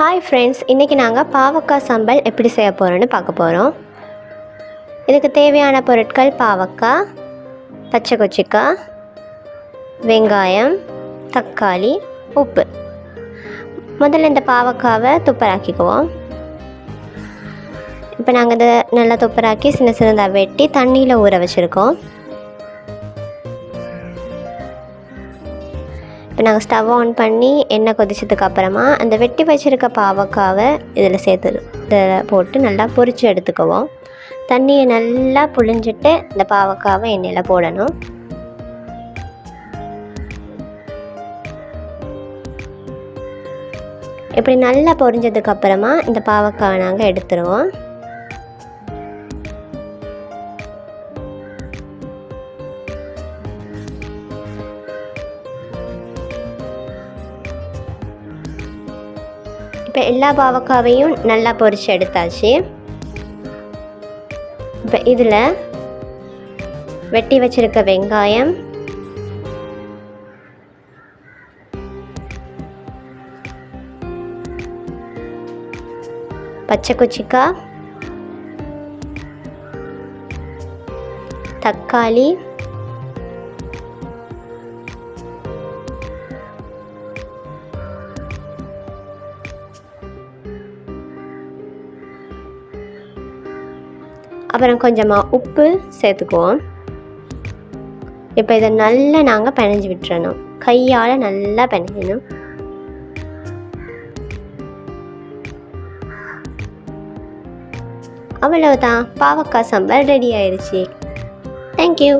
Hi friends இன்றைக்கி நாங்கள் பாவக்காய் சம்பல் எப்படி செய்ய போகிறோன்னு பார்க்க போகிறோம் இதுக்கு தேவையான பொருட்கள் பாவக்காய் பச்சை கொச்சிக்காய் வெங்காயம் தக்காளி உப்பு. முதல்ல இந்த பாவக்காவை துப்பராக்கிக்குவோம். இப்போ நாங்கள் இதை நல்லா துப்பராக்கி சின்ன சின்னதாக வெட்டி தண்ணியில் ஊற வச்சுருக்கோம். இப்போ நாங்கள் ஸ்டவ் ஆன் பண்ணி எண்ணெய் கொதிச்சதுக்கு அப்புறமா அந்த வெட்டி வச்சுருக்க பாவக்காவை இதில் சேர்த்து இதில் போட்டு நல்லா பொரித்து எடுத்துக்குவோம். தண்ணியை நல்லா புழிஞ்சிட்டு இந்த பாவக்காவை எண்ணெயில் போடணும். இப்படி நல்லா பொரிஞ்சதுக்கப்புறமா இந்த பாவக்காவை நாங்கள் எடுத்துருவோம். இப்போ எல்லா பாவக்காவையும் நல்லா பொரிச்சு எடுத்தாச்சு. இப்போ இதில் வெட்டி வச்சிருக்க வெங்காயம் பச்சை குச்சிக்காய் தக்காளி அப்புறம் கொஞ்சமாக உப்பு சேர்த்துக்குவோம். இப்போ இதை நல்லா நாங்கள் பிணைஞ்சு விட்டுறணும். கையால் நல்லா பிணையணும். அவ்வளவுதான். பாவக்காய் சாம்பார் ரெடி ஆயிடுச்சு. தேங்க்யூ